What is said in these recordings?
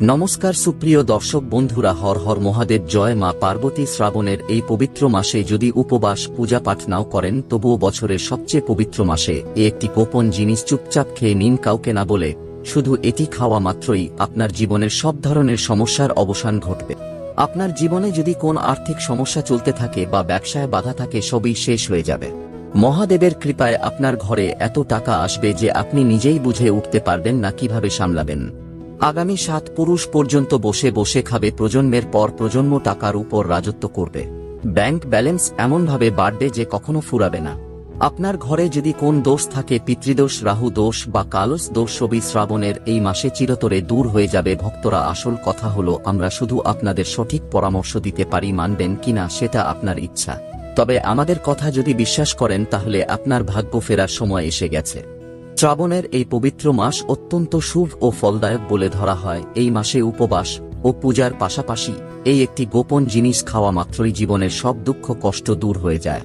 নমস্কার সুপ্রিয় দর্শক বন্ধুরা, হর হর মহাদেব, জয় মা পার্বতী শ্রাবণের এই পবিত্র মাসে যদি উপবাস, পূজা পাঠ নাও করেন, তবুও বছরের সবচেয়ে পবিত্র মাসে। এ একটি গোপন জিনিস চুপচাপ খেয়ে নিন কাউকে না বলে। শুধু এটি খাওয়া মাত্রই আপনার জীবনের সব ধরনের সমস্যার অবসান ঘটবে। আপনার জীবনে যদি কোন আর্থিক সমস্যা চলতে থাকে বা ব্যবসায় বাধা থাকে, সবই শেষ হয়ে যাবে। মহাদেবের কৃপায় আপনার ঘরে এত টাকা আসবে যে আপনি নিজেই বুঝে উঠতে পারবেন না কীভাবে সামলাবেন। আগামী সাত পুরুষ পর্যন্ত বসে বসে খাবে প্রজন্মের পর প্রজন্ম টাকার উপর রাজত্ব করবে। ব্যাংক ব্যালেন্স এমনভাবে বাড়বে যে কখনো ফুরাবে না। আপনার ঘরে যদি কোন দোষ থাকে, পিতৃদোষ, রাহু দোষ বা কালস দোষ ছবি শ্রাবণের এই মাসে চিরতরে দূর হয়ে যাবে। ভক্তরা, আসল কথা হলো, আমরা শুধু আপনাদের সঠিক পরামর্শ দিতে পারি, মানবেন কিনা সেটা আপনার ইচ্ছা। তবে আমাদের কথা যদি বিশ্বাস করেন, তাহলে আপনার ভাগ্য ফেরার সময় এসে গেছে। শ্রাবণের এই পবিত্র মাস অত্যন্ত শুভ ও ফলদায়ক বলে ধরা হয়। এই মাসে উপবাস ও পূজার পাশাপাশি এই একটি গোপন জিনিস খাওয়া মাত্রই জীবনের সব দুঃখ কষ্ট দূর হয়ে যায়।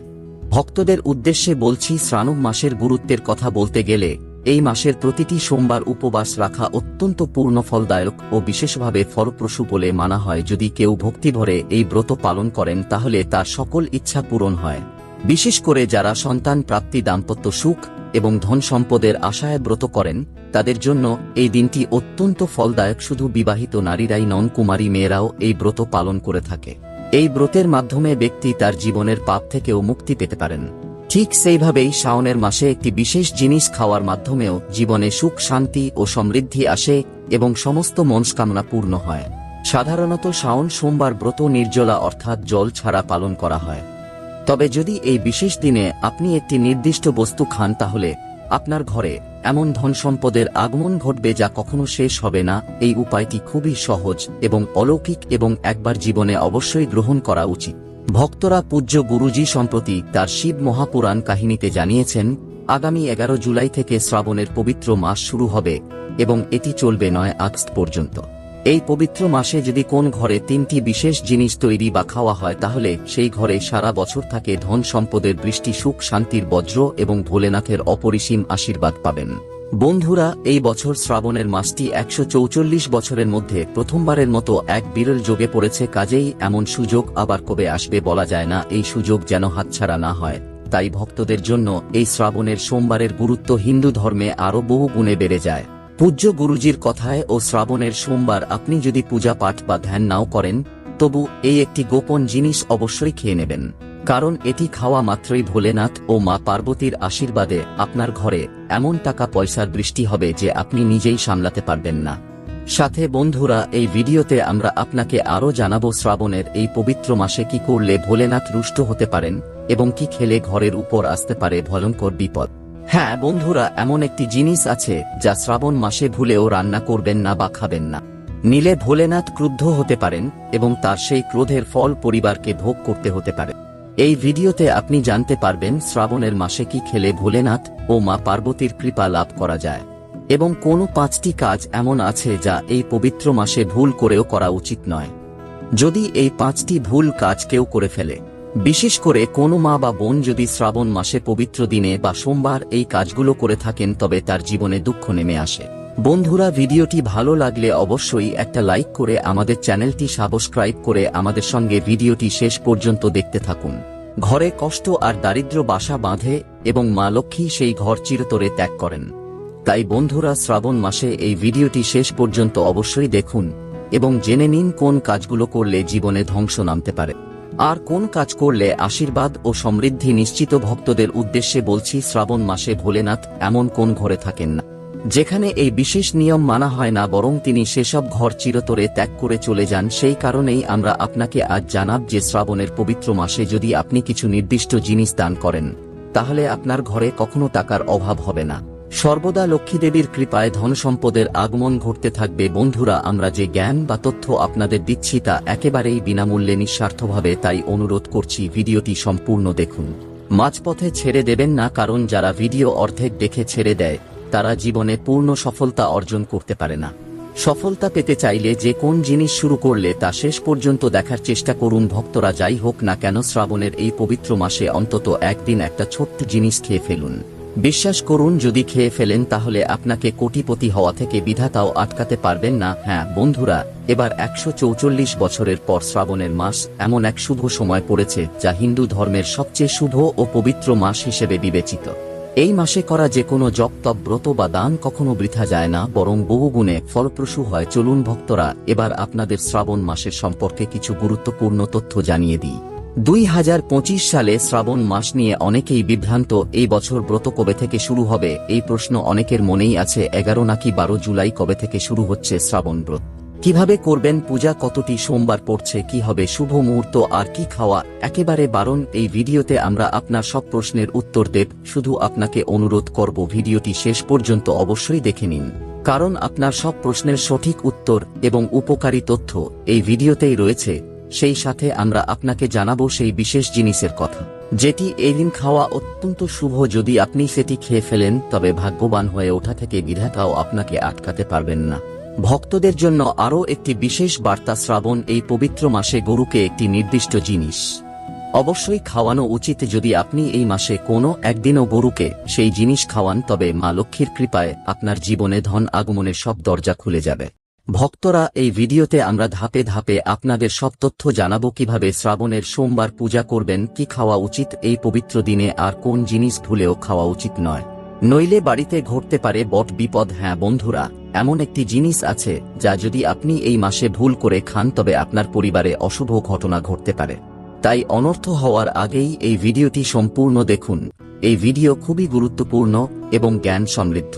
ভক্তদের উদ্দেশ্যে বলছি, শ্রাবণ মাসের গুরুত্বের কথা বলতে গেলে এই মাসের প্রতিটি সোমবার উপবাস রাখা অত্যন্ত পূর্ণ, ফলদায়ক ও বিশেষভাবে ফলপ্রসূ বলে মানা হয়। যদি কেউ ভক্তিভরে এই ব্রত পালন করেন, তাহলে তার সকল ইচ্ছা পূরণ হয়। বিশেষ করে যারা সন্তান প্রাপ্তি, দাম্পত্য সুখ এবং ধন সম্পদের আশায় ব্রত করেন, তাদের জন্য এই দিনটি অত্যন্ত ফলদায়ক শুধু বিবাহিত নারীরাই নন, কুমারী মেয়েরাও এই ব্রত পালন করে থাকে। এই ব্রতের মাধ্যমে ব্যক্তি তার জীবনের পাপ থেকেও মুক্তি পেতে পারেন। ঠিক সেইভাবেই শাওনের মাসে একটি বিশেষ জিনিস খাওয়ার মাধ্যমেও জীবনে সুখ, শান্তি ও সমৃদ্ধি আসে এবং সমস্ত মনস্কামনা পূর্ণ হয়। সাধারণত শাওন সোমবার ব্রত নির্জলা অর্থাৎ জল ছাড়া পালন করা হয়। তবে যদি এই বিশেষ দিনে আপনি একটি নির্দিষ্ট বস্তু খান তাহলে আপনার ঘরে এমন ধন সম্পদের আগমন ঘটবে যা কখনো শেষ হবে না। এই উপায়টি খুবই সহজ এবং অলৌকিক এবং একবার জীবনে অবশ্যই গ্রহণ করা উচিত। ভক্তরা পূজ্য গুরুজি সম্প্রতি তার শিব মহাপুরাণ কাহিনীতে জানিয়েছেন, আগামী এগারো জুলাই থেকে শ্রাবণের পবিত্র মাস শুরু হবে এবং এটি চলবে নয় আগস্ট পর্যন্ত। এই পবিত্র মাসে যদি কোন ঘরে তিনটি বিশেষ জিনিস তৈরি বা খাওয়া হয়, তাহলে সেই ঘরে সারা বছর থাকে ধন সম্পদের বৃষ্টি, সুখ, শান্তির বজ্র এবং ভোলেনাথের অপরিসীম আশীর্বাদ পাবেন। বন্ধুরা, এই বছর শ্রাবণের মাসটি একশো বছরের মধ্যে প্রথমবারের মতো এক বিরল যোগে পড়েছে, কাজেই এমন সুযোগ আবার কবে আসবে বলা যায় না, এই সুযোগ যেন হাতছাড়া না হয়। তাই ভক্তদের জন্য এই শ্রাবণের সোমবারের গুরুত্ব হিন্দু ধর্মে আরও বহু গুণে বেড়ে যায়। পূজ্য গুরুজির কথায় ও শ্রাবণের সোমবার আপনি যদি পূজা পাঠ বা ধ্যান নাও করেন, তবু এই একটি গোপন জিনিস অবশ্যই খেয়ে নেবেন। কারণ এটি খাওয়া মাত্রই ভোলেনাথ ও মা পার্বতীর আশীর্বাদে আপনার ঘরে এমন টাকা পয়সার বৃষ্টি হবে যে আপনি নিজেই সামলাতে পারবেন না। সাথে বন্ধুরা, এই ভিডিওতে আমরা আপনাকে আরও জানাব শ্রাবণের এই পবিত্র মাসে কি করলে ভোলেনাথ রুষ্ট হতে পারেন এবং কি খেলে ঘরের উপর আসতে পারে ভয়ঙ্কর বিপদ। হ্যাঁ বন্ধুরা, এমন একটি জিনিস আছে যা শ্রাবণ মাসে ভুলেও রান্না করবেন না বা খাবেন না। নিলে ভোলেনাথ ক্রুদ্ধ হতে পারেন এবং তার সেই ক্রোধের ফল পরিবারকে ভোগ করতে হতে পারে। এই ভিডিওতে আপনি জানতে পারবেন শ্রাবণের মাসে কি খেলে ভোলেনাথ ও মা পার্বতীর কৃপা লাভ করা যায়। এবং কোন পাঁচটি কাজ এমন আছে যা এই পবিত্র মাসে ভুল করেও করা উচিত নয়। যদি এই পাঁচটি ভুল কাজ কেউ করে ফেলে বিশেষ করে কোনো মা বা বোন যদি শ্রাবণ মাসে পবিত্র দিনে বা সোমবার এই কাজগুলো করে থাকেন, তবে তার জীবনে দুঃখ নেমে আসে। বন্ধুরা, ভিডিওটি ভালো লাগলে অবশ্যই একটা লাইক করে আমাদের চ্যানেলটি সাবস্ক্রাইব করে আমাদের সঙ্গে ভিডিওটি শেষ পর্যন্ত দেখতে থাকুন। ঘরে কষ্ট আর দারিদ্র বাসা বাঁধে এবং মা লক্ষ্মী সেই ঘর চিরতরে ত্যাগ করেন। তাই বন্ধুরা, শ্রাবণ মাসে এই ভিডিওটি শেষ পর্যন্ত অবশ্যই দেখুন এবং জেনে নিন কোন কাজগুলো করলে জীবনে ধ্বংস নামতে পারে। আর কোন কাজ করলে আশীর্বাদ ও সমৃদ্ধি নিশ্চিত ভক্তদের উদ্দেশ্যে বলছি, শ্রাবণ মাসে ভোলেনাথ এমন কোন ঘরে থাকেন না। যেখানে এই বিশেষ নিয়ম মানা হয় না, বরং তিনি সেসব ঘর চিরতরে ত্যাগ করে চলে যান। সেই কারণেই আমরা আপনাকে আজ জানাব যে শ্রাবণের পবিত্র মাসে যদি আপনি কিছু নির্দিষ্ট জিনিস দান করেন, তাহলে আপনার ঘরে কখনো টাকার অভাব হবে না। সর্বদা লক্ষ্মীদেবীর কৃপায় ধন সম্পদের আগমন ঘটতে থাকবে। বন্ধুরা, আমরা যে জ্ঞান বা তথ্য আপনাদের দিচ্ছি তা একেবারেই বিনামূল্যে নিঃস্বার্থভাবে তাই অনুরোধ করছি ভিডিওটি সম্পূর্ণ দেখুন। মাঝপথে ছেড়ে দেবেন না, কারণ যারা ভিডিও অর্ধেক দেখে ছেড়ে দেয়, তারা জীবনে পূর্ণ সফলতা অর্জন করতে পারে না। সফলতা পেতে চাইলে যে কোন জিনিস শুরু করলে তা শেষ পর্যন্ত দেখার চেষ্টা করুন। ভক্তরা যাই হোক না কেন, শ্রাবণের এই পবিত্র মাসে অন্তত একদিন একটা ছোট্ট জিনিস খেয়ে ফেলুন। বিশ্বাস করুন, যদি খেয়ে ফেলেন, তাহলে আপনাকে কোটিপতি হওয়া থেকে বিধাতাও আটকাতে পারবেন না। হ্যাঁ বন্ধুরা, এবার একশো বছরের পর শ্রাবণের মাস, এমন এক শুভ সময় পড়েছে, যা হিন্দু ধর্মের সবচেয়ে শুভ ও পবিত্র মাস হিসেবে বিবেচিত। এই মাসে করা যে কোনো জপ, তপ, ব্রত বা দান কখনো বৃথা যায় না, বরং বহুগুণে ফলপ্রসূ হয়। চলুন, ভক্তরা, এবার আপনাদের শ্রাবণ মাসের সম্পর্কে কিছু গুরুত্বপূর্ণ তথ্য জানিয়ে দিই। দুই হাজার পঁচিশ সালে শ্রাবণ মাস নিয়ে অনেকেই বিভ্রান্ত, এই বছর ব্রত কবে থেকে শুরু হবে? এই প্রশ্ন অনেকের মনেই আছে, এগারো নাকি বারো জুলাই কবে থেকে শুরু হচ্ছে শ্রাবণ ব্রত? কীভাবে করবেন পূজা, কতটি সোমবার পড়ছে, কি হবে, শুভ মুহূর্ত, আর কি খাওয়া? একেবারে বারণ, এই ভিডিওতে আমরা আপনার সব প্রশ্নের উত্তর দেব। শুধু আপনাকে অনুরোধ করব, ভিডিওটি শেষ পর্যন্ত অবশ্যই দেখে নিন। কারণ আপনার সব প্রশ্নের সঠিক উত্তর এবং উপকারী তথ্য এই ভিডিওতেই রয়েছে। সেই সাথে আমরা আপনাকে জানাব সেই বিশেষ জিনিসের কথা। যেটি এই দিন খাওয়া অত্যন্ত শুভ যদি আপনি সেটি খেয়ে ফেলেন, তবে ভাগ্যবান হয়ে ওঠা থেকে বিধাতাও আপনাকে আটকাতে পারবেন না। ভক্তদের জন্য আরও একটি বিশেষ বার্তা শ্রাবণ এই পবিত্র মাসে গরুকে একটি নির্দিষ্ট জিনিস। অবশ্যই খাওয়ানো উচিত যদি আপনি এই মাসে কোনো একদিনও গরুকে সেই জিনিস খাওয়ান, তবে মা লক্ষ্মীর কৃপায় আপনার জীবনে ধন আগমনের সব দরজা খুলে যাবে। ভক্তরা এই ভিডিওতে আমরা ধাপে ধাপে আপনাদের সব তথ্য জানাব কীভাবে শ্রাবণের সোমবার পূজা করবেন, কি খাওয়া উচিত, এই পবিত্র দিনে আর কোন জিনিস ভুলেও খাওয়া উচিত নয়। নইলে বাড়িতে ঘটতে পারে বট বিপদ হ্যাঁ বন্ধুরা, এমন একটি জিনিস আছে যা যদি আপনি এই মাসে ভুল করে খান তবে আপনার পরিবারে অশুভ ঘটনা ঘটতে পারে। তাই অনর্থ হওয়ার আগেই এই ভিডিওটি সম্পূর্ণ দেখুন। এই ভিডিও খুবই গুরুত্বপূর্ণ এবং জ্ঞান সমৃদ্ধ।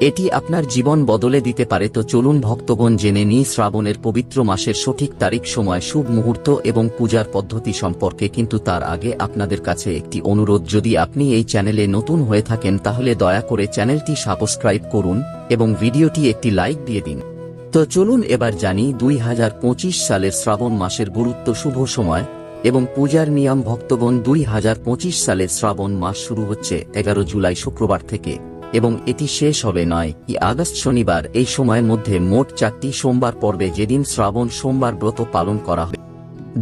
এটি আপনার জীবন বদলে দিতে পারে। তো চলুন ভক্তগণ জেনে নিই শ্রাবণের পবিত্র মাসের সঠিক তারিখ সময়, শুভ মুহূর্ত এবং পূজার পদ্ধতি সম্পর্কে। কিন্তু তার আগে আপনাদের কাছে একটি অনুরোধ, যদি আপনি এই চ্যানেলে নতুন হয়ে থাকেন, তাহলে দয়া করে চ্যানেলটি সাবস্ক্রাইব করুন এবং ভিডিওটি একটি লাইক দিয়ে দিন। তো চলুন এবার জানি দুই হাজার পঁচিশ সালের শ্রাবণ মাসের গুরুত্ব, শুভ সময় এবং পূজার নিয়ম। ভক্তগণ, দুই হাজার পঁচিশ সালে শ্রাবণ মাস শুরু হচ্ছে এগারো জুলাই শুক্রবার থেকে। এবং এটি শেষ হবে নয় ই আগস্ট শনিবার, এই সময়ের মধ্যে মোট চারটি সোমবার পর্বে যেদিন শ্রাবণ সোমবার ব্রত পালন করা হবে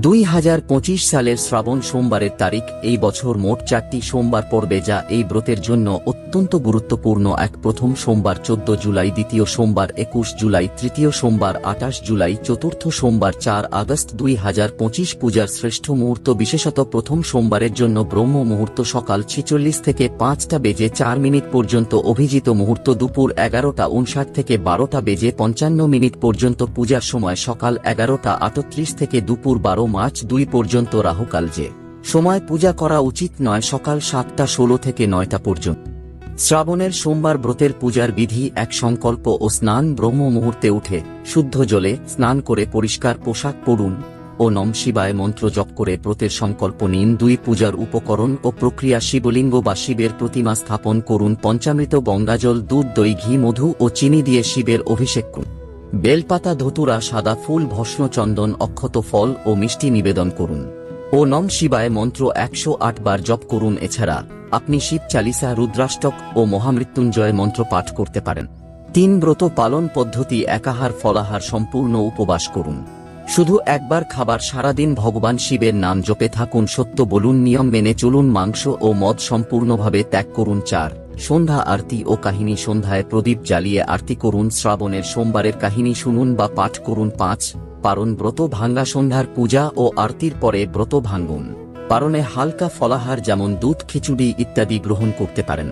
দুই হাজার পঁচিশ সালের শ্রাবণ সোমবারের তারিখ, এই বছর মোট চারটি সোমবার পড়বে যা এই ব্রতের জন্য অত্যন্ত গুরুত্বপূর্ণ। এক, প্রথম সোমবার চোদ্দ জুলাই, দ্বিতীয় সোমবার একুশ জুলাই, তৃতীয় সোমবার আঠাশ জুলাই, চতুর্থ সোমবার চার আগস্ট দুই হাজার পঁচিশ পূজার শ্রেষ্ঠ মুহূর্ত। বিশেষত প্রথম সোমবারের জন্য ব্রহ্ম মুহূর্ত সকাল ছিচল্লিশ থেকে পাঁচটা বেজে চার মিনিট পর্যন্ত, অভিজিত মুহূর্ত দুপুর এগারোটা উনষাট থেকে বারোটা বেজে পঞ্চান্ন মিনিট পর্যন্ত। পূজার সময় সকাল এগারোটা আটত্রিশ থেকে দুপুর বারো মার্চ দুই পর্যন্ত রাহুকাল যে সময় পূজা করা উচিত নয় সকাল সাতটা ষোলো থেকে নয়টা পর্যন্ত। শ্রাবণের সোমবার ব্রতের পূজার বিধি এক সংকল্প ও স্নান ব্রহ্ম মুহূর্তে উঠে শুদ্ধ জলে স্নান করে পরিষ্কার পোশাক পরুন ও নম শিবায় মন্ত্র জপ করে ব্রতের সংকল্প নিন। দুই পূজার উপকরণ ও প্রক্রিয়া শিবলিঙ্গ বা শিবের প্রতিমা স্থাপন করুন। পঞ্চামৃত, গঙ্গাজল, দুধ, দই, ঘি, মধু ও চিনি দিয়ে শিবের অভিষেক করুন। বেলপাতা, ধতুরা, সাদা ফুল, ভস্ম চন্দন, অক্ষত ফল ও মিষ্টি নিবেদন করুন। ও নম শিবায় মন্ত্র একশো আট বার জপ করুন। এছাড়া আপনি শিব চালিসা, রুদ্রাষ্টক ও মহামৃত্যুঞ্জয় মন্ত্র পাঠ করতে পারেন। তিন ব্রত পালন পদ্ধতি একাহার ফলাহার সম্পূর্ণ উপবাস করুন। শুধু একবার খাবার সারাদিন ভগবান শিবের নাম জপে থাকুন। সত্য বলুন, নিয়ম মেনে চলুন, মাংস ও মদ সম্পূর্ণভাবে ত্যাগ করুন। চার সন্ধ্যা আরতি ও কাহিনী সন্ধ্যায় প্রদীপ জ্বালিয়ে আরতি করুন শ্রাবণের সোমবারের কাহিনী শুনুন বা পাঠ করুন পাঁচ, পারণ ব্রত ভাঙ্গা সন্ধ্যার পূজা ও আরতির পরে ব্রত ভাঙ্গুন। পারণে হালকা ফলাহার যেমন দুধ, খিচুড়ি ইত্যাদি গ্রহণ করতে পারেন।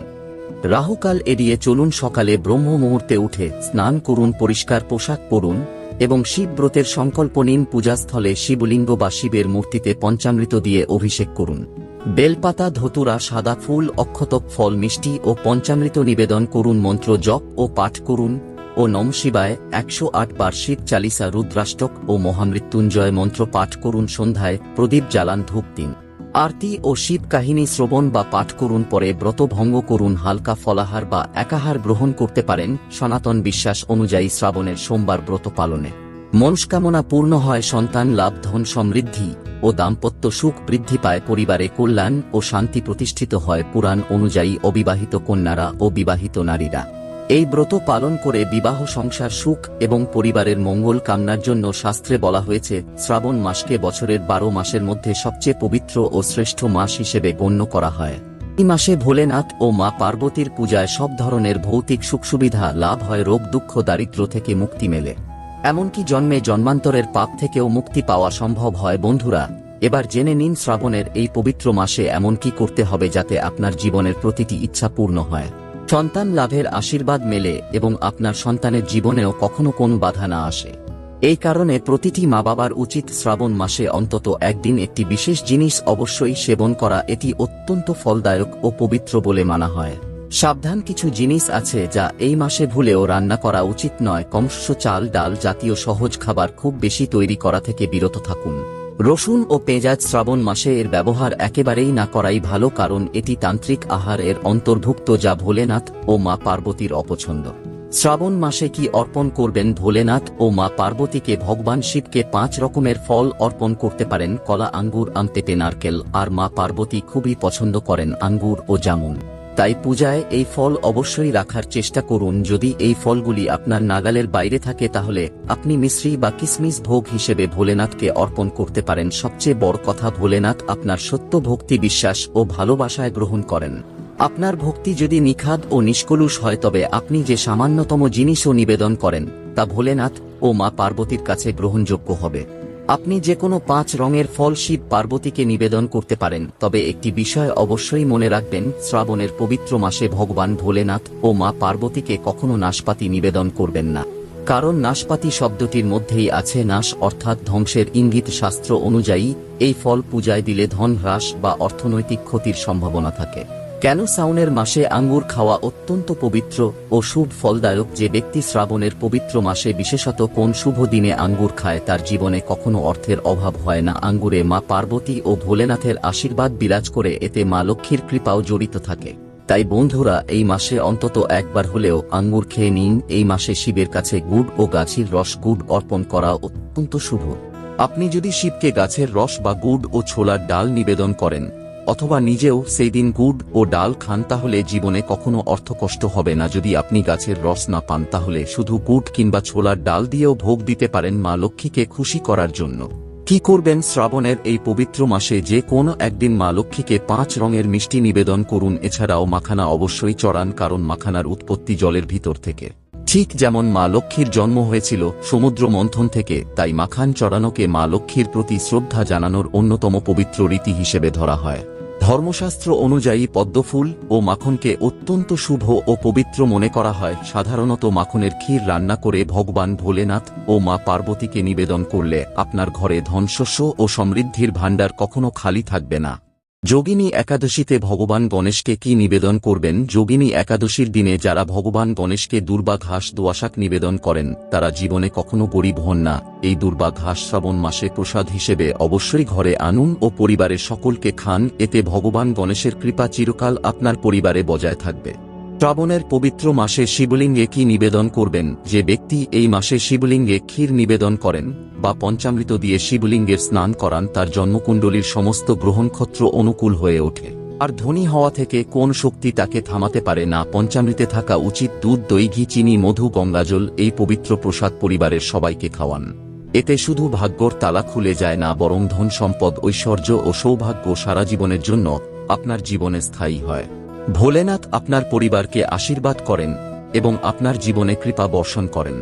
রাহুকাল এড়িয়ে চলুন সকালে ব্রহ্ম মুহূর্তে উঠে স্নান করুন, পরিষ্কার পোশাক পরুন এবং শিব ব্রতের সংকল্প নিন, পূজাস্থলে শিবলিঙ্গ বা শিবের মূর্তিতে পঞ্চামৃত দিয়ে অভিষেক করুন। বেলপাতা, ধতুরা, সাদা ফুল অক্ষত ফল, মিষ্টি ও পঞ্চামৃত নিবেদন করুন, মন্ত্র জপ ও পাঠ করুন ও নম শিবায় একশো আট বার শিব চালিসা, রুদ্রাষ্টক ও মহামৃত্যুঞ্জয় মন্ত্র পাঠ করুন, সন্ধ্যায় প্রদীপ জ্বালান ধূপ দিন। আরতি ও শিব কাহিনী শ্রবণ বা পাঠ করুন, পরে ব্রত ভঙ্গ করুন, হালকা ফলাহার বা একাহার গ্রহণ করতে পারেন, সনাতন বিশ্বাস অনুযায়ী শ্রাবণের সোমবার ব্রত পালনে। মনস্কামনা পূর্ণ হয়, সন্তান, লাভ, ধন সমৃদ্ধি। ও দাম্পত্য সুখ বৃদ্ধি পায় পরিবারে কল্যাণ ও শান্তি প্রতিষ্ঠিত হয় পুরাণ অনুযায়ী অবিবাহিত কন্যারা ও বিবাহিত নারীরা। এই ব্রত পালন করে বিবাহ, সংসার, সুখ এবং পরিবারের মঙ্গল কামনার জন্য শাস্ত্রে বলা হয়েছে, শ্রাবণ মাসকে বছরের বারো মাসের মধ্যে সবচেয়ে পবিত্র ও শ্রেষ্ঠ মাস হিসেবে গণ্য করা হয়। এই মাসে ভোলেনাথ ও মা পার্বতীর পূজায় সব ধরনের ভৌতিক সুখ সুবিধা লাভ হয়, রোগ, দুঃখ দারিদ্র থেকে মুক্তি মেলে। এমনকি জন্মে জন্মান্তরের পাপ থেকেও মুক্তি পাওয়া সম্ভব হয় বন্ধুরা। এবার জেনে নিন শ্রাবণের এই পবিত্র মাসে এমন কি করতে হবে যাতে আপনার জীবনের প্রতিটি ইচ্ছা পূর্ণ হয়। সন্তান লাভের আশীর্বাদ মেলে এবং আপনার সন্তানের জীবনেও কখনো কোনো বাধা না আসে। এই কারণে প্রতিটি মা বাবার উচিত শ্রাবণ মাসে অন্তত একদিন একটি বিশেষ জিনিস অবশ্যই সেবন করা। এটি অত্যন্ত ফলদায়ক ও পবিত্র বলে মানা হয়। সাবধান কিছু জিনিস আছে যা এই মাসে ভুলেও রান্না করা উচিত নয়। কমস্য চাল, ডাল জাতীয় সহজ খাবার খুব বেশি তৈরি করা থেকে বিরত থাকুন। রসুন ও পেঁয়াজ শ্রাবণ মাসে এর ব্যবহার একেবারেই না করাই ভালো কারণ এটি তান্ত্রিক আহার এর অন্তর্ভুক্ত যা ভোলেনাথ ও মা পার্বতীর অপছন্দ। শ্রাবণ মাসে কি অর্পণ করবেন ভোলেনাথ ও মা পার্বতীকে ভগবান শিবকে পাঁচ রকমের ফল অর্পণ করতে পারেন। কলা আঙ্গুর, আম, পেঁপে, নারকেল আর মা পার্বতী খুবই পছন্দ করেন আঙ্গুর ও জামুন। তাই পূজায় এই ফল অবশ্যই রাখার চেষ্টা করুন। যদি এই ফলগুলি আপনার নাগালের বাইরে থাকে তাহলে আপনি মিশ্রি বা কিসমিস ভোগ হিসেবে ভোলেনাথকে অর্পণ করতে পারেন। সবচেয়ে বড় কথা, ভোলেনাথ আপনার সত্য ভক্তি বিশ্বাস ও ভালোবাসায় গ্রহণ করেন। আপনার ভক্তি যদি নিখাদ ও নিষ্কলুষ হয়, তবে আপনি যে সামান্যতম জিনিসও নিবেদন করেন, তা ভোলেনাথ ও মা পার্বতীর কাছে গ্রহণযোগ্য হবে। আপনি যে কোনো পাঁচ রঙের ফল শিব পার্বতীকে নিবেদন করতে পারেন, তবে একটি বিষয় অবশ্যই মনে রাখবেন, শ্রাবণের পবিত্র মাসে ভগবান ভোলেনাথ ও মা পার্বতীকে কখনো নাশপাতি নিবেদন করবেন না। কারণ নাশপাতি শব্দটির মধ্যেই আছে নাশ অর্থাৎ ধ্বংসের ইঙ্গিত শাস্ত্র অনুযায়ী, এই ফল পূজায় দিলে ধন হ্রাস বা অর্থনৈতিক ক্ষতির সম্ভাবনা থাকে। কেন সাউনের মাসে আঙ্গুর খাওয়া অত্যন্ত পবিত্র ও শুভ ফলদায়ক যে ব্যক্তি শ্রাবণের পবিত্র মাসে বিশেষত কোন শুভ দিনে আঙ্গুর খায় তার জীবনে কখনো অর্থের অভাব হয় না। আঙ্গুরে মা পার্বতী ও ভোলেনাথের আশীর্বাদ বিরাজ করে এতে মা লক্ষ্মীর কৃপাও জড়িত থাকে। তাই বন্ধুরা, এই মাসে অন্তত একবার হলেও আঙ্গুর খেয়ে নিন। এই মাসে শিবের কাছে গুড় ও গাছের রস গুড় অর্পণ করা অত্যন্ত শুভ। আপনি যদি শিবকে গাছের রস বা গুড় ও ছোলার ডাল নিবেদন করেন অথবা নিজেও সেই দিন গুড় ও ডাল খান তাহলে জীবনে কখনো অর্থকষ্ট হবে না। যদি আপনি গাছের রস না পান, তাহলে শুধু গুড় কিংবা ছোলার ডাল দিয়েও ভোগ দিতে পারেন মা লক্ষ্মীকে খুশি করার জন্য। কি করবেন শ্রাবণের এই পবিত্র মাসে? যে কোনো একদিন মা লক্ষ্মীকে পাঁচ রঙের মিষ্টি নিবেদন করুন। এছাড়াও মাখানা অবশ্যই চড়ান, কারণ মাখানার উৎপত্তি জলের ভিতর থেকে। ঠিক যেমন মা লক্ষ্মীর জন্ম হয়েছিল সমুদ্র মন্থন থেকে, তাই মাখান চড়ানোকে মা লক্ষ্মীর প্রতি শ্রদ্ধা জানানোর অন্যতম পবিত্র রীতি হিসেবে ধরা হয়। ধর্মশাস্ত্র অনুযায়ী পদ্মফুল ও মাখনকে অত্যন্ত শুভ ও পবিত্র মনে করা হয়। সাধারণত মাখনের ক্ষীর রান্না করে ভগবান ভোলেনাথ ও মা পার্বতীকে নিবেদন করলে আপনার ঘরে ধনশস্য ও সমৃদ্ধির ভাণ্ডার কখনো খালি থাকবে না। যোগিনী একাদশীতে ভগবান গণেশকে কি নিবেদন করবেন? যোগিনী একাদশীর দিনে যারা ভগবান গণেশকে দুর্বা ঘাস দোয়াশাক নিবেদন করেন, তারা জীবনে কখনো গরিব হন না। এই দুর্বা ঘাস শ্রাবণ মাসে প্রসাদ হিসেবে অবশ্যই ঘরে আনুন ও পরিবারের সকলকে খান, এতে ভগবান গণেশের কৃপা চিরকাল আপনার পরিবারে বজায় থাকবে। শ্রাবণের পবিত্র মাসে শিবলিঙ্গে কি নিবেদন করবেন? যে ব্যক্তি এই মাসে শিবলিঙ্গে ক্ষীর নিবেদন করেন বা পঞ্চামৃত দিয়ে শিবলিঙ্গের স্নান করান, তার জন্মকুণ্ডলীর সমস্ত গ্রহণক্ষত্র অনুকূল হয়ে ওঠে। আর ধনী হওয়া থেকে কোন শক্তি তাকে থামাতে পারে না? পঞ্চামৃতে থাকা উচিত দুধ, দই, ঘি, চিনি, মধু গঙ্গাজল এই পবিত্র প্রসাদ পরিবারের সবাইকে খাওয়ান। এতে শুধু ভাগ্যর তালা খুলে যায় না, বরং ধন সম্পদ, ঐশ্বর্য ও সৌভাগ্য সারা জীবনের জন্য আপনার জীবনে স্থায়ী হয়। ভোলেনাথ আপনার পরিবারকে আশীর্বাদ করেন এবং আপনার জীবনে কৃপা বর্ষণ করেন।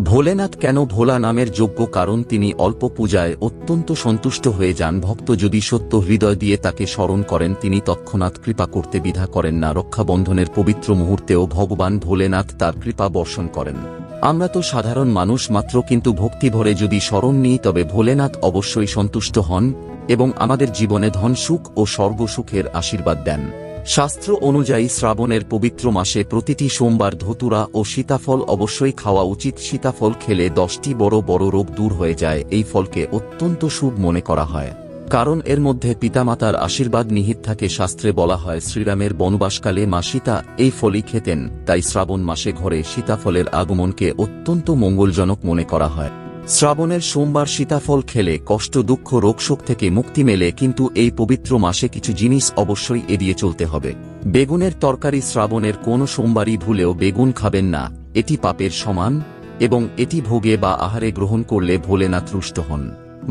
ভোলেনাথ কেন ভোলা নামের যোগ্য কারণ তিনি অল্প পূজায় অত্যন্ত সন্তুষ্ট হয়ে যান। ভক্ত যদি সত্য হৃদয় দিয়ে তাকে স্মরণ করেন, তিনি তৎক্ষণাৎ কৃপা করতে বিধা করেন না। রক্ষাবন্ধনের পবিত্র মুহূর্তেও ভগবান ভোলেনাথ তার কৃপা বর্ষণ করেন। আমরা তো সাধারণ মানুষ মাত্র, কিন্তু ভক্তি ভরে যদি স্মরণ নিই, তবে ভোলেনাথ অবশ্যই সন্তুষ্ট হন এবং আমাদের জীবনে ধন সুখ ও সর্বসুখের আশীর্বাদ দেন। শাস্ত্র অনুযায়ী শ্রাবণের পবিত্র মাসে প্রতিটি সোমবার ধতুরা ও সীতাফল অবশ্যই খাওয়া উচিত। সীতাফল খেলে দশটি বড় বড় রোগ দূর হয়ে যায়। এই ফলকে অত্যন্ত শুভ মনে করা হয়। কারণ এর মধ্যে পিতামাতার আশীর্বাদ নিহিত থাকে শাস্ত্রে বলা হয়, শ্রীরামের বনবাসকালে মা সীতা এই ফলই খেতেন। তাই শ্রাবণ মাসে ঘরে সীতাফলের আগমনকে অত্যন্ত মঙ্গলজনক মনে করা হয়। শ্রাবণের সোমবার সীতাফল খেলে কষ্ট, দুঃখ, রোগশোক থেকে মুক্তি মেলে, কিন্তু এই পবিত্র মাসে কিছু জিনিস অবশ্যই এড়িয়ে চলতে হবে। বেগুনের তরকারি শ্রাবণের কোনো সোমবারই ভুলেও বেগুন খাবেন না, এটি পাপের সমান, এবং এটি ভোগে বা আহারে গ্রহণ করলে ভোলেনাথ রুষ্ট হন।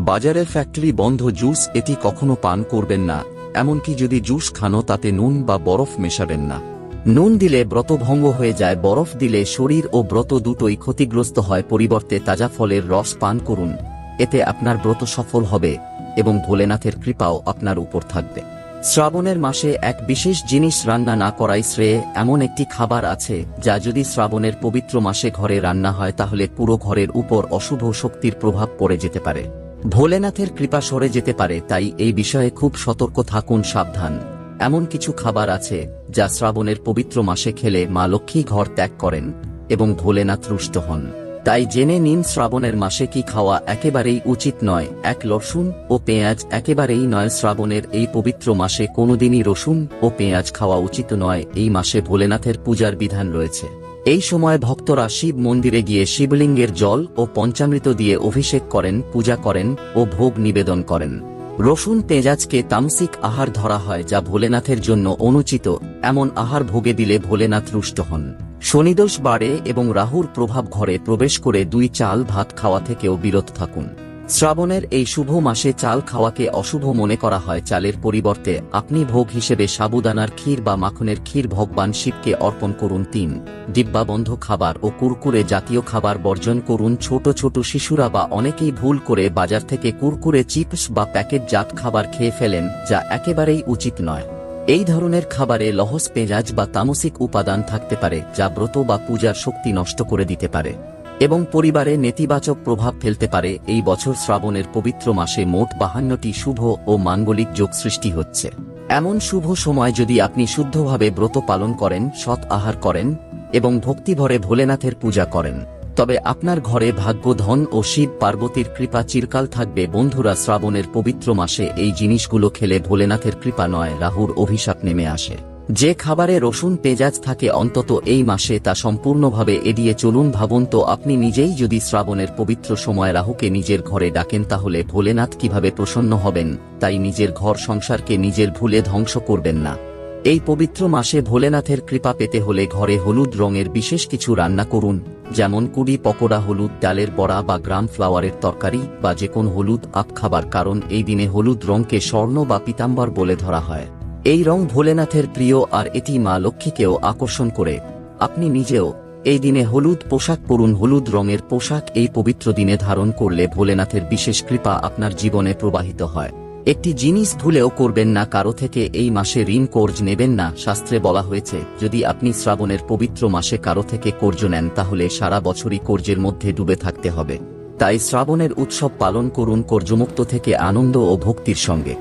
বাজারের ফ্যাক্টরি বন্ধ, জুস এটি কখনো পান করবেন না, এমনকি যদি জুস খানো তাতে নুন বা বরফ মেশাবেন না। নুন দিলে ব্রত ভঙ্গ হয়ে যায়, বরফ দিলে শরীর ও ব্রত দুটোই ক্ষতিগ্রস্ত হয়, পরিবর্তে তাজা ফলের রস পান করুন। এতে আপনার ব্রত সফল হবে এবং ভোলেনাথের কৃপাও আপনার উপর থাকবে। শ্রাবণের মাসে এক বিশেষ জিনিস রান্না না করাই শ্রেয়, এমন একটি খাবার আছে যা যদি শ্রাবণের পবিত্র মাসে ঘরে রান্না হয়, তাহলে পুরো ঘরের উপর অশুভ শক্তির প্রভাব পড়ে যেতে পারে। ভোলেনাথের কৃপা সরে যেতে পারে, তাই এই বিষয়ে খুব সতর্ক থাকুন, সাবধান। এমন কিছু খাবার আছে যা শ্রাবণের পবিত্র মাসে খেলে মা লক্ষ্মী ঘর ত্যাগ করেন এবং ভোলেনাথ রুষ্ট হন। তাই জেনে নিন শ্রাবণের মাসে কি খাওয়া একেবারেই উচিত নয়। এক রসুন ও পেঁয়াজ একেবারেই নয়। শ্রাবণের এই পবিত্র মাসে কোনোদিনই রসুন ও পেঁয়াজ খাওয়া উচিত নয়। এই মাসে ভোলেনাথের পূজার বিধান রয়েছে। এই সময় ভক্তরা শিব মন্দিরে গিয়ে শিবলিঙ্গের জল ও পঞ্চামৃত দিয়ে অভিষেক করেন, পূজা করেন ও ভোগ নিবেদন করেন। রসুন পেঁয়াজকে তামসিক আহার ধরা হয় যা ভোলেনাথের জন্য অনুচিত, এমন আহার ভোগে দিলে ভোলেনাথ রুষ্ট হন। শনিদোষ বাড়ে এবং রাহুর প্রভাব ঘরে প্রবেশ করে দুই চাল ভাত খাওয়া থেকেও বিরত থাকুন। শ্রাবণের এই শুভ মাসে চাল খাওয়াকে অশুভ মনে করা হয়। চালের পরিবর্তে আপনি ভোগ হিসেবে সাবুদানার ক্ষীর বা মাখনের ক্ষীর ভগবান শিবকে অর্পণ করুন। তিন ডিব্বাবন্ধ খাবার ও কুরকুরে জাতীয় খাবার বর্জন করুন। ছোট ছোট শিশুরা বা অনেকেই ভুল করে বাজার থেকে কুরকুরে চিপস বা প্যাকেটজাত খাবার খেয়ে ফেলেন, যা একেবারেই উচিত নয়। এই ধরনের খাবারে লহস পেঁয়াজ বা তামসিক উপাদান থাকতে পারে, যা ব্রত বা পূজার শক্তি নষ্ট করে দিতে পারে। এবং পরিবারে নেতিবাচক প্রভাব ফেলতে পারে, এই বছর শ্রাবণের পবিত্র মাসে মোট বাহান্নটি শুভ ও মাঙ্গলিক যোগ সৃষ্টি হচ্ছে। এমন শুভ সময় যদি আপনি শুদ্ধভাবে ব্রত পালন করেন, সৎ আহার করেন এবং ভক্তিভরে ভোলেনাথের পূজা করেন, তবে আপনার ঘরে ভাগ্য, ধন ও শিব পার্বতীর কৃপা চিরকাল থাকবে। বন্ধুরা, শ্রাবণের পবিত্র মাসে এই জিনিসগুলো খেলে ভোলেনাথের কৃপা নয়, রাহুর অভিশাপ নেমে আসে। যে খাবারে রসুন পেঁয়াজ থাকে অন্তত এই মাসে তা সম্পূর্ণভাবে এড়িয়ে চলুন ভাবুন তো আপনি নিজেই যদি শ্রাবণের পবিত্র সময় রাহুকে নিজের ঘরে ডাকেন তাহলে ভোলেনাথ কীভাবে প্রসন্ন হবেন? তাই নিজের ঘর সংসারকে নিজের ভুলে ধ্বংস করবেন না। এই পবিত্র মাসে ভোলেনাথের কৃপা পেতে হলে ঘরে হলুদ রঙের বিশেষ কিছু রান্না করুন, যেমন কুড়ি পকোড়া হলুদ ডালের বড়া বা গ্রাম ফ্লাওয়ারের তরকারি বা যে কোন হলুদ আপ খাবার, কারণ এই দিনে হলুদ রঙকে স্বর্ণ বা পিতাম্বর বলে ধরা হয়। এই রং ভোলেনাথের প্রিয় আর এটি মা লক্ষ্মীকেও আকর্ষণ করে। আপনি নিজেও এই দিনে হলুদ পোশাক পরুন। হলুদ রঙের পোশাক এই পবিত্র দিনে ধারণ করলে ভোলেনাথের বিশেষ কৃপা আপনার জীবনে প্রবাহিত হয়। একটি জিনিস ভুলেও করবেন না, কারও থেকে এই মাসে ঋণ কোর্জ নেবেন না, শাস্ত্রে বলা হয়েছে, যদি আপনি শ্রাবণের পবিত্র মাসে কারও থেকে কর্জ নেন, তাহলে সারা বছরই কর্জের মধ্যে ডুবে থাকতে হবে। তাই শ্রাবণের উৎসব পালন করুন কর্জমুক্ত থেকে আনন্দ ও ভক্তির সঙ্গে।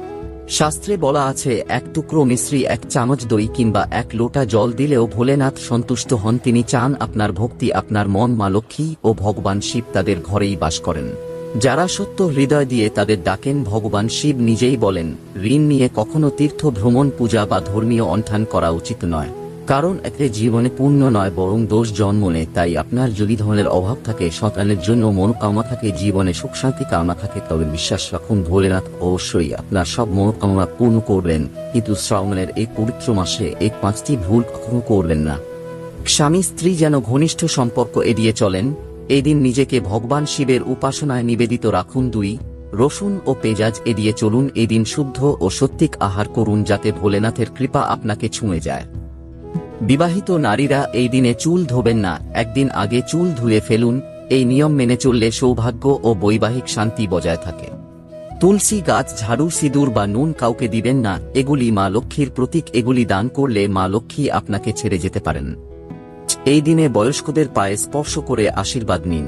শাস্ত্রে বলা আছে, এক টুকরো মিশ্রি, এক চামচ দই কিংবা এক লোটা জল দিলেও ভোলেনাথ সন্তুষ্ট হন। তিনি চান আপনার ভক্তি, আপনার মন মা লক্ষ্মী ও ভগবান শিব তাদের ঘরেই বাস করেন। যারা সত্য হৃদয় দিয়ে তাদের ডাকেন, ভগবান শিব নিজেই বলেন, ঋণ নিয়ে কখনো তীর্থ ভ্রমণ পূজা বা ধর্মীয় অন্ঠান করা উচিত নয়। কারণ এতে জীবনে পূর্ণ নয়, বরং দোষ জন্ম নেয়। তাই আপনার যদি ধরনের অভাব থাকে, সন্তানের জন্য মনোকামনা থাকে, জীবনে সুখ শান্তি কামনা থাকে, তবে বিশ্বাস রাখুন, ভোলেনাথ অবশ্যই আপনার সব মনোকামনা পূর্ণ করবেন। কিন্তু শ্রাবণের এই পবিত্র মাসে এই পাঁচটি ভুল কখনো করবেন না। স্বামী স্ত্রী যেন ঘনিষ্ঠ সম্পর্ক এড়িয়ে চলেন, এদিন নিজেকে ভগবান শিবের উপাসনায় নিবেদিত রাখুন দুই। রসুন ও পেঁয়াজ এড়িয়ে চলুন, এদিন শুদ্ধ ও সত্যিক আহার করুন, যাতে ভোলেনাথের কৃপা আপনাকে ছুঁয়ে যায়। বিবাহিত নারীরা এই দিনে চুল ধোবেন না, একদিন আগে চুল ধুয়ে ফেলুন, এই নিয়ম মেনে চললে সৌভাগ্য ও বৈবাহিক শান্তি বজায় থাকে। তুলসী গাছ ঝাড়ু সিঁদুর বা নুন কাউকে দিবেন না, এগুলি মা লক্ষ্মীর প্রতীক, এগুলি দান করলে মা লক্ষ্মী আপনাকে ছেড়ে যেতে পারেন। এই দিনে বয়স্কদের পায়ে স্পর্শ করে আশীর্বাদ নিন।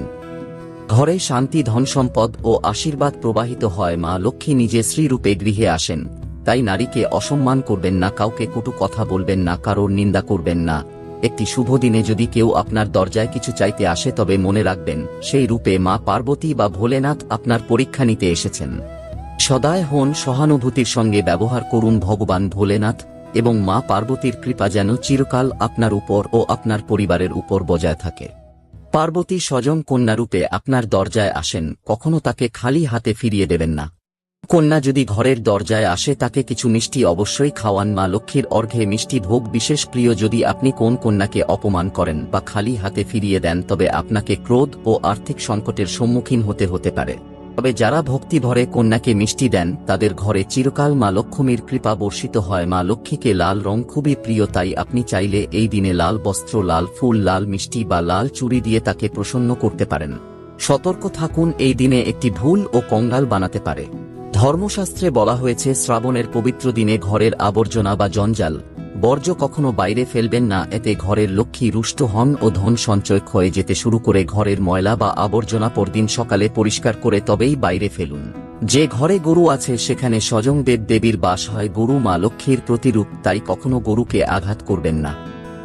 ঘরে শান্তি ধন সম্পদ ও আশীর্বাদ প্রবাহিত হয় মা লক্ষ্মী নিজে শ্রীরূপে গৃহে আসেন। তাই নারীকে অসম্মান করবেন না, কাউকে কটু কথা বলবেন না, কারোর নিন্দা করবেন না। একটি শুভ দিনে যদি কেউ আপনার দরজায় কিছু চাইতে আসে, তবে মনে রাখবেন, সেই রূপে মা পার্বতী বা ভোলেনাথ আপনার পরীক্ষা নিতে এসেছেন। সদায় হন সহানুভূতির সঙ্গে ব্যবহার করুন ভগবান ভোলেনাথ এবং মা পার্বতীর কৃপা যেন চিরকাল আপনার উপর ও আপনার পরিবারের উপর বজায় থাকে। পার্বতী স্বজং কন্যারূপে আপনার দরজায় আসেন, কখনো তাকে খালি হাতে ফিরিয়ে দেবেন না। কন্যা যদি ঘরের দরজায় আসে তাকে কিছু মিষ্টি অবশ্যই খাওয়ান। মা লক্ষ্মীর অর্ঘে মিষ্টি ভোগ। বিশেষ প্রিয় যদি আপনি কোন কন্যাকে অপমান করেন বা খালি হাতে ফিরিয়ে দেন, তবে আপনাকে ক্রোধ ও আর্থিক সংকটের সম্মুখীন হতে হতে পারে। তবে যারা ভক্তি ভরে কন্যাকে মিষ্টি দেন, তাদের ঘরে চিরকাল মা লক্ষ্মীর কৃপা বর্ষিত হয়। মা লক্ষ্মীকে লাল রং খুবই প্রিয়, তাই আপনি চাইলে এই দিনে লাল বস্ত্র, লাল ফুল, লাল মিষ্টি বা লাল চুড়ি দিয়ে তাকে প্রসন্ন করতে পারেন। সতর্ক থাকুন, এই দিনে একটি ভুল ও কঙ্গাল বানাতে পারে। ধর্মশাস্ত্রে বলা হয়েছে, শ্রাবণের পবিত্র দিনে ঘরের আবর্জনা বা জঞ্জাল, বর্জ্য কখনো বাইরে ফেলবেন না, এতে ঘরের লক্ষ্মী রুষ্ট হন ও ধন সঞ্চয় ক্ষয়ে যেতে শুরু করে ঘরের ময়লা বা আবর্জনা পরদিন সকালে পরিষ্কার করে তবেই বাইরে ফেলুন। যে ঘরে গরু আছে, সেখানে স্বজং দেব দেবীর বাস হয়, গরু মা লক্ষ্মীর প্রতিরূপ, তাই কখনো গরুকে আঘাত করবেন না।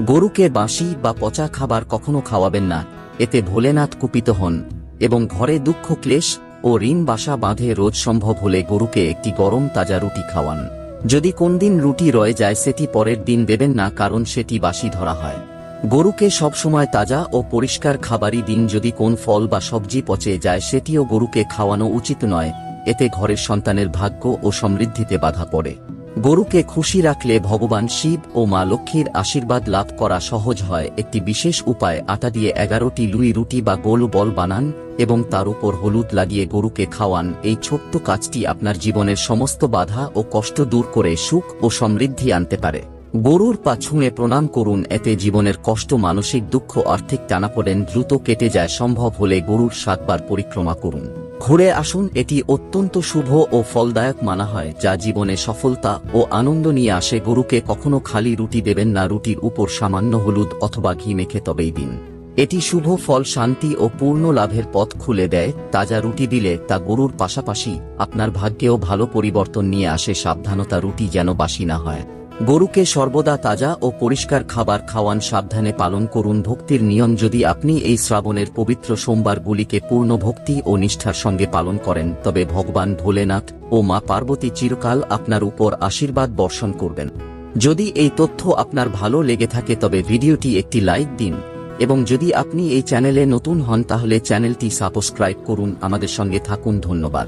গরুকে বাঁশি বা পচা খাবার কখনো খাওয়াবেন না, এতে ভোলেনাথ কুপিত হন, এবং ঘরে দুঃখ, ক্লেশ ও ঋণ বাসা বাঁধে রোজ সম্ভব হলে গরুকে একটি গরম তাজা রুটি খাওয়ান। যদি কোন দিন রুটি রয়ে যায় সেটি পরের দিন দেবেন না কারণ সেটি বাসি ধরা হয়। গরুকে সবসময় তাজা ও পরিষ্কার খাবারই দিন যদি কোন ফল বা সবজি পচে যায় সেটিও গরুকে খাওয়ানো উচিত নয়। এতে ঘরের সন্তানের ভাগ্য ও সমৃদ্ধিতে বাধা পড়ে। গরুকে খুশি রাখলে ভগবান শিব ও মা লক্ষ্মীর আশীর্বাদ লাভ করা সহজ হয়। একটি বিশেষ উপায়, আটা দিয়ে এগারোটি লুই রুটি বা গোল বল বানান এবং তার উপর হলুদ লাগিয়ে গরুকে খাওয়ান। এই ছোট্ট কাজটি আপনার জীবনের সমস্ত বাধা ও কষ্ট দূর করে সুখ ও সমৃদ্ধি আনতে পারে। গরুর পা ছুঁয়ে প্রণাম করুন, এতে জীবনের কষ্ট, মানসিক দুঃখ, আর্থিক টানাপোড়েন দ্রুত কেটে যায়। সম্ভব হলে গরুর সাতবার পরিক্রমা করুন। ঘুরে আসুন এটি অত্যন্ত শুভ ও ফলদায়ক মানা হয়, যা জীবনে সফলতা ও আনন্দ নিয়ে আসে। গরুকে কখনো খালি রুটি দেবেন না, রুটির উপর সামান্য হলুদ অথবা ঘি মেখে তবেই দিন। এটি শুভ ফল, শান্তি ও পূর্ণ লাভের পথ খুলে দেয়। তাজা রুটি দিলে তা গরুর পাশাপাশি আপনার ভাগ্যেও ভালো পরিবর্তন নিয়ে আসে। সাবধানতা রুটি যেন বাসি না হয়। গরুকে সর্বদা তাজা ও পরিষ্কার খাবার খাওয়ান সাবধানে পালন করুন ভক্তির নিয়ম যদি আপনি এই শ্রাবণের পবিত্র সোমবারগুলিকে পূর্ণ ভক্তি ও নিষ্ঠার সঙ্গে পালন করেন, তবে ভগবান ভোলেনাথ ও মা পার্বতী চিরকাল আপনার উপর আশীর্বাদ বর্ষণ করবেন। যদি এই তথ্য আপনার ভালো লেগে থাকে তবে ভিডিওটি একটি লাইক দিন, এবং যদি আপনি এই চ্যানেলে নতুন হন তাহলে চ্যানেলটি সাবস্ক্রাইব করুন। আমাদের সঙ্গে থাকুন, ধন্যবাদ।